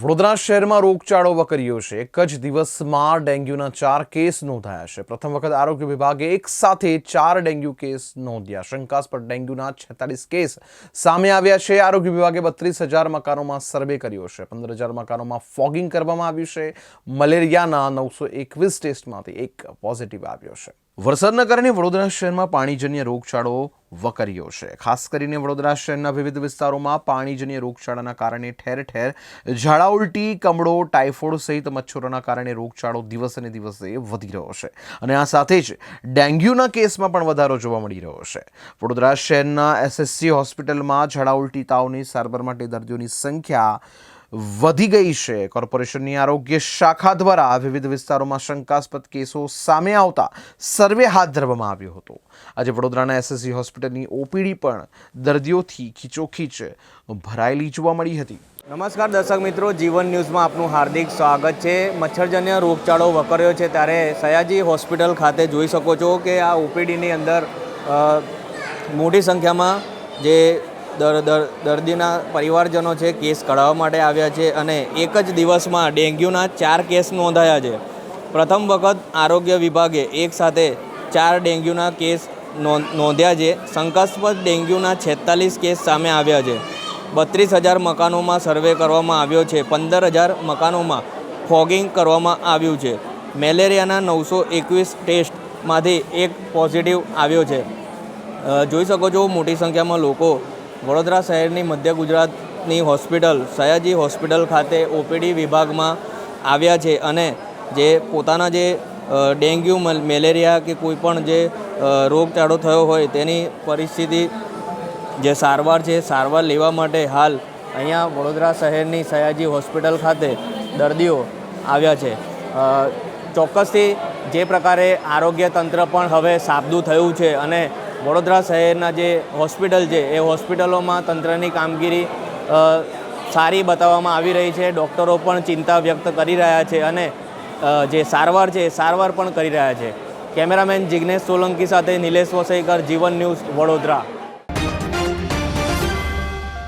વડોદરા શહેરમાં રોગચાળો વકર્યો છે. એક જ દિવસમાં ડેન્ગ્યુના ચાર કેસ નોંધાયા છે. પ્રથમ વખત આરોગ્ય વિભાગે એક સાથે ચાર ડેન્ગ્યુ કેસ નોંધ્યા. શંકાસ્પદ ડેન્ગ્યુના છેતાલીસ કેસ સામે આવ્યા છે. આરોગ્ય વિભાગે બત્રીસ હજાર મકાનોમાં સર્વે કર્યો છે. પંદર હજાર મકાનોમાં ફોગિંગ કરવામાં આવ્યું છે. મલેરિયાના નવસો એકવીસ ટેસ્ટમાંથી એક પોઝિટિવ આવ્યો છે. વરસાદના કારણે વડોદરા શહેરમાં પાણીજન્ય રોગચાળો વકર્યો છે. ખાસ કરીને વડોદરા શહેરના વિવિધ વિસ્તારોમાં પાણીજન્ય રોગચાળાના કારણે ઠેર ઠેર ઝાડા ઉલટી, કમળો, ટાઇફોઇડ સહિત મચ્છરોના કારણે રોગચાળો દિવસે દિવસે વધી રહ્યો છે. અને આ સાથે જ ડેન્ગ્યુના કેસમાં પણ વધારો જોવા મળી રહ્યો છે. વડોદરા શહેરના એસએસસી હોસ્પિટલમાં ઝાડા ઉલટી તાવની સારવાર માટે દર્દીઓની સંખ્યા વધી ગઈ છે. કોર્પોરેશનની આરોગ્ય શાખા દ્વારા વિવિધ વિસ્તારોમાં શંકાસ્પદ કેસો સામે આવતા સર્વે હાથ ધરવામાં આવ્યો હતો. આજે વડોદરાના એસએસસી હોસ્પિટલની ઓપીડી પણ દર્દીઓથી ખીચોખીચ ભરાયેલી જોવા મળી હતી. નમસ્કાર દર્શક મિત્રો, જીવન ન્યૂઝમાં આપનું હાર્દિક સ્વાગત છે. મચ્છરજન્ય રોગચાળો વકર્યો છે ત્યારે સયાજી હોસ્પિટલ ખાતે જોઈ શકો છો કે આ ઓપીડીની અંદર મોટી સંખ્યામાં જે દર્દીના પરિવારજનો છે, કેસ કઢાવવા માટે આવ્યા છે અને એક જ દિવસમાં ડેન્ગ્યુના ચાર કેસ નોંધાયા છે. પ્રથમ વખત આરોગ્ય વિભાગે એક સાથે ચાર ડેન્ગ્યુના કેસ નોંધ- નોંધ્યા છે. શંકાસ્પદ ડેન્ગ્યુના છેતાલીસ કેસ સામે આવ્યા છે. બત્રીસ હજાર મકાનોમાં સર્વે કરવામાં આવ્યો છે. પંદર હજાર મકાનોમાં ફોગિંગ કરવામાં આવ્યું છે. મેલેરિયાના નવસો એકવીસ ટેસ્ટમાંથી એક પોઝિટિવ આવ્યો છે. જોઈ શકો છો, મોટી સંખ્યામાં લોકો વડોદરા શહેરની મધ્ય ગુજરાતની હોસ્પિટલ, સયાજી હોસ્પિટલ ખાતે ઓપીડી વિભાગમાં આવ્યા છે અને જે પોતાના જે ડેન્ગ્યુ, મલ- મેલેરિયા કે કોઈ પણ જે રોગચાળો થયો હોય તેની પરિસ્થિતિ જે સારવાર છે, સારવાર લેવા માટે હાલ અહીંયા વડોદરા શહેરની સયાજી હોસ્પિટલ ખાતે દર્દીઓ આવ્યા છે. ચોક્કસથી જે પ્રકારે આરોગ્ય તંત્ર પણ હવે સાબદું થયું છે અને વડોદરા શહેરના જે હોસ્પિટલ છે, એ હોસ્પિટલોમાં તંત્રની કામગીરી સારી બતાવવામાં આવી રહી છે. ડૉક્ટરો પણ ચિંતા વ્યક્ત કરી રહ્યા છે અને જે સારવાર છે, એ સારવાર પણ કરી રહ્યા છે. કેમેરામેન જિગ્નેશ સોલંકી સાથે નિલેશ વસેકર, જીવન ન્યૂઝ વડોદરા.